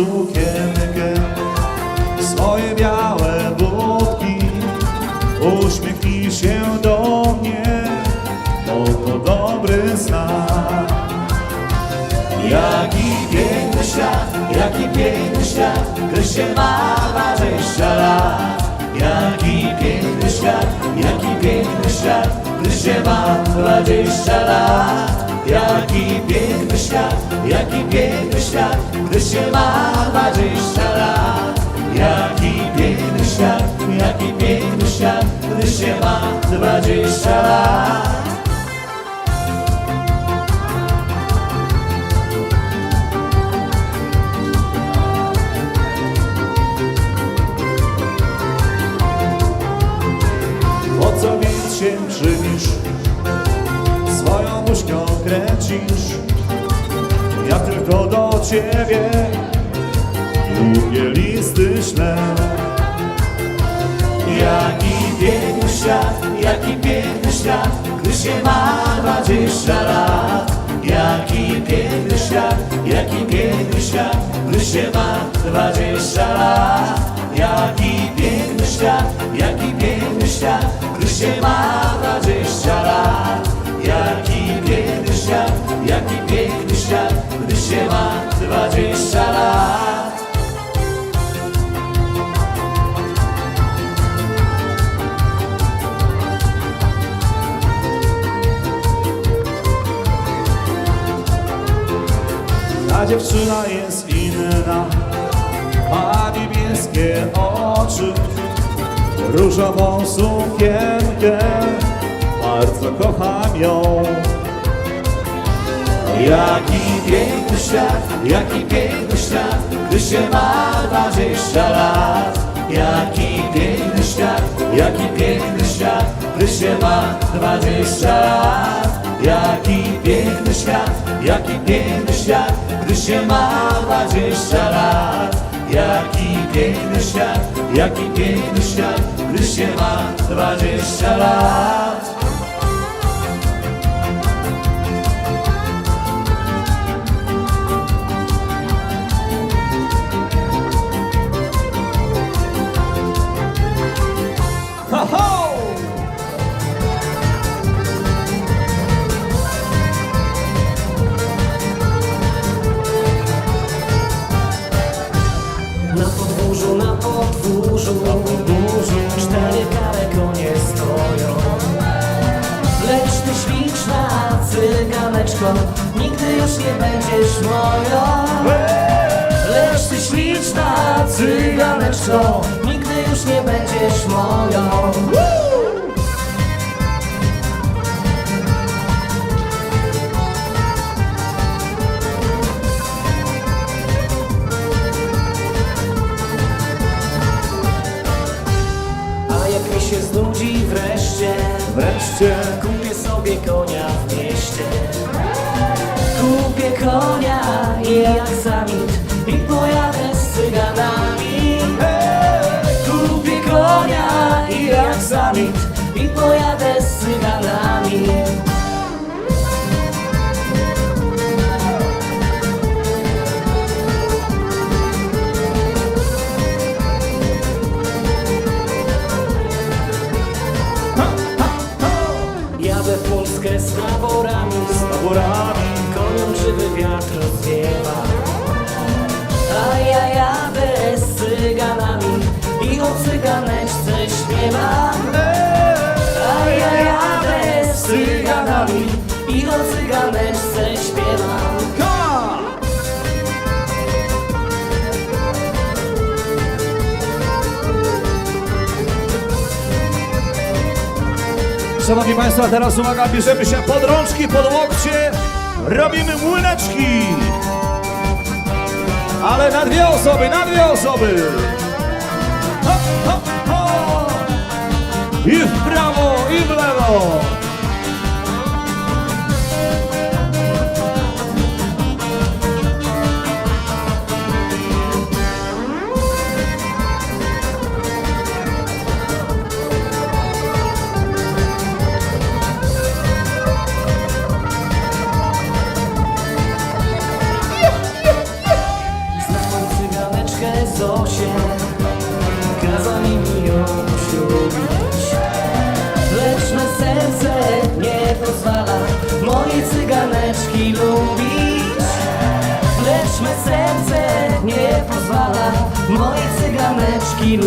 sukienkę, swoje białe budki. Uśmiechnij się do mnie, oto dobry znak. Jaki piękny świat, jaki piękny świat, gdy się ma dwadzieścia lat. Jaki piękny świat, jaki piękny świat, gdy się ma dwadzieścia lat. Jaki piękny świat, jaki piękny świat, gdy się ma dwadzieścia lat. Jaki piękny świat, jaki piękny świat, gdy się ma dwadzieścia lat. Po co więc się krzywisz, swoją muśką kręcisz? Ciebie długie listy ślę. Jaki piękny świat, jaki piękny świat, gdy się ma dwadzieścia lat. Jaki piękny świat, jaki piękny świat, gdy się ma dwadzieścia lat. Jaki piękny świat, jaki piękny świat, gdy się ma dwadzieścia dziewczyna jest inna, ma niebieskie oczy, różową sukienkę, bardzo kocham ją. Jaki piękny świat, jaki piękny świat, gdy się ma dwadzieścia lat. Jaki piękny świat, jaki piękny świat, gdy się ma dwadzieścia lat. Jaki piękny świat, jaki piękny świat, gdy się ma dwadzieścia lat. Jaki piękny świat, jaki piękny świat, gdy się ma dwadzieścia lat. Cyganeczko, nigdy już nie będziesz moją. Lecz ty śliczna cyganeczko, nigdy już nie będziesz moją. A jak mi się znudzi wreszcie, Wreszcie kupię sobie konia. Kupię konia cyganami i o cyganeczce śpiewam. Szanowni Państwo, teraz uwaga, bierzemy się pod rączki, pod łokcie, robimy młyneczki. Ale na dwie osoby, na dwie osoby. Hop, hop, hop. I w prawo, i w lewo.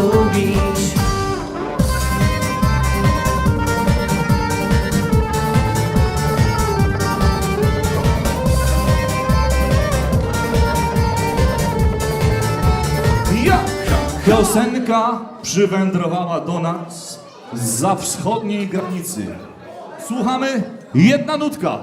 Lubić piosenka przywędrowała do nas za wschodniej granicy. Słuchamy jedna nutka.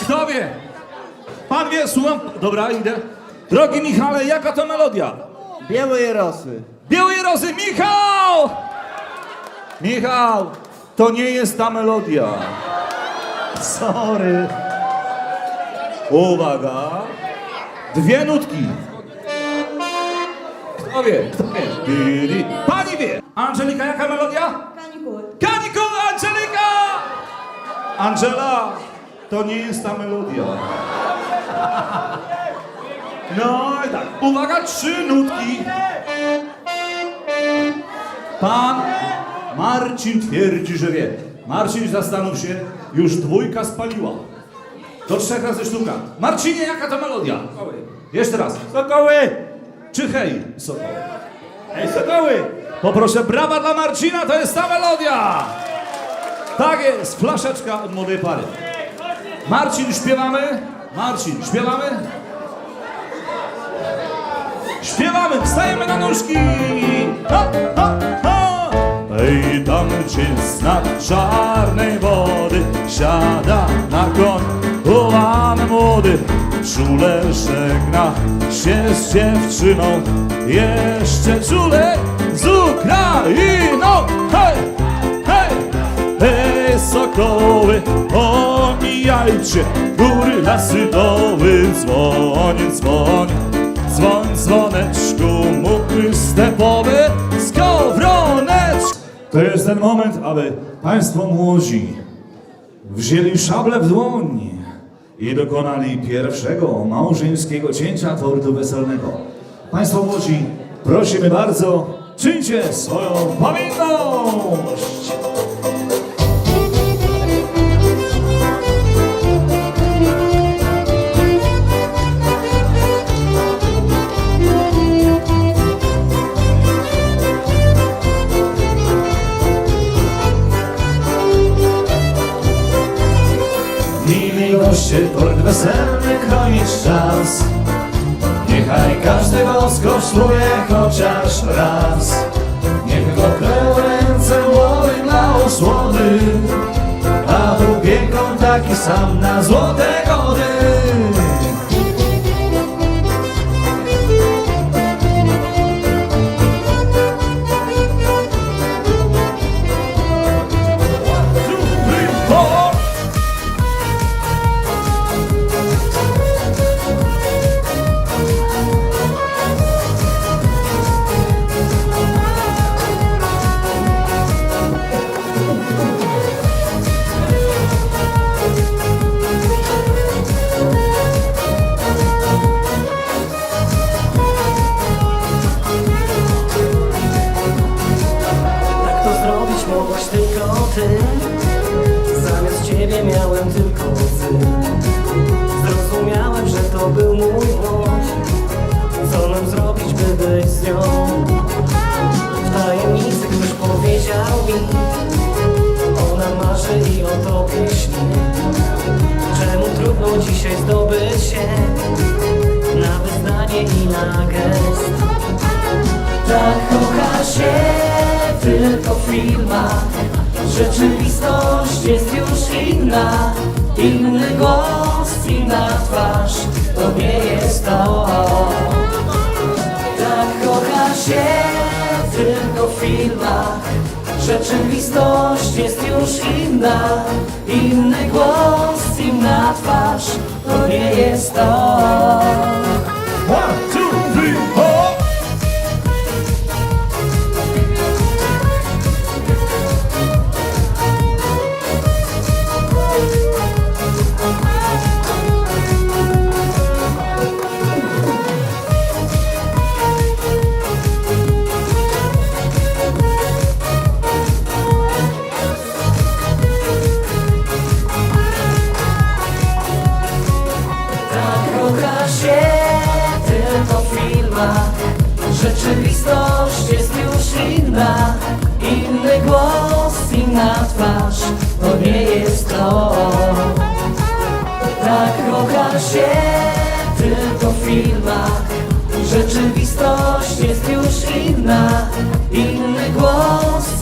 Kto wie? Pan wie, słucham. Dobra, idę. Drogi Michale, jaka to melodia? Białej rosy. Białej Rozy, Michał! Michał, to nie jest ta melodia. Sorry. Uwaga. Dwie nutki. Kto wie? Kto wie? Pani wie. Angelika, jaka melodia? Kanikuły. Kanikuły, Angelika! Angela, to nie jest ta melodia. No i tak, uwaga, trzy nutki. Pan Marcin twierdzi, że wie. Marcin, zastanów się, już dwójka spaliła. Do trzech razy sztuka. Marcinie, jaka to melodia? Jeszcze raz. Sokoły! Czy hej, Sokoły? Ej, sokoły! Poproszę, brawa dla Marcina, to jest ta melodia! Tak jest, flaszeczka od młodej pary. Marcin, śpiewamy? Marcin, śpiewamy? Śpiewamy, wstajemy na nóżki! Ha, ha, ha! Ej, tam gdzie znak czarnej wody Siada na koń chowan młody Czule żegna się z dziewczyną Jeszcze czule z Ukrainą Hej, hej, hej, sokoły Omijajcie góry, lasy, doły Dzwoń, dzwoń Dzwoneczku, mój stepowy skowroneczku. To jest ten moment, aby Państwo młodzi wzięli szable w dłoń i dokonali pierwszego małżeńskiego cięcia tortu weselnego. Państwo młodzi, prosimy bardzo, czyńcie swoją powinność! Kosztuje chociaż raz. Niech go ręce młody dla osłody A drugiego taki sam na złote gody był mój błąd Co mam zrobić, by być z nią? W tajemnicy ktoś powiedział mi Ona marzy i o tobie śni Czemu trudno dzisiaj zdobyć się Na wyznanie i na gest? Tak kocha się tylko w filmach Rzeczywistość jest już inna. Inny głos, inna twarz To nie jest to. Tak kocha się tylko w filmach. Rzeczywistość jest już inna. Inny głos, inna twarz. To nie jest to. One, two, three, Rzeczywistość jest już inna. Inny głos, inna twarz To nie jest to. Tak kochasz się tylko w filmach. Rzeczywistość jest już inna. Inny głos,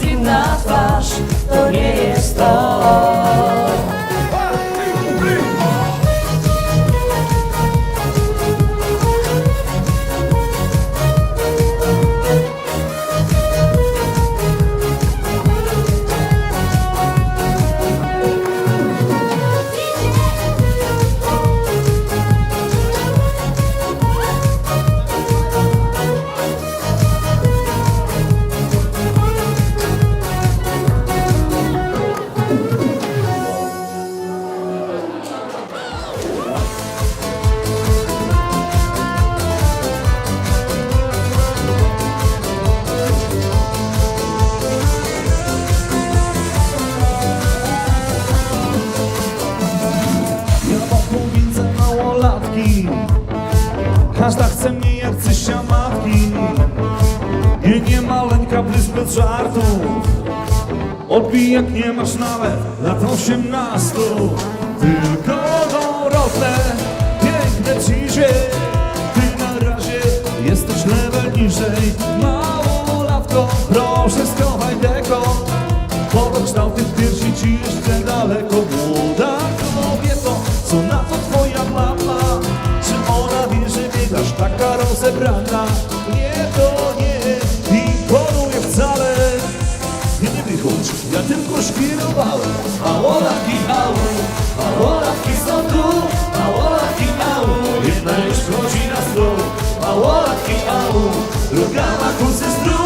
żartów. Odbij jak nie masz nawet lat osiemnastu. Tylko Dorotę, piękne ciże Ty na razie jesteś level niżej. Małolatko, proszę schowaj Paulo, ahora final, ahora que Sandu, ahora final, y na a ahora final, lugar com seus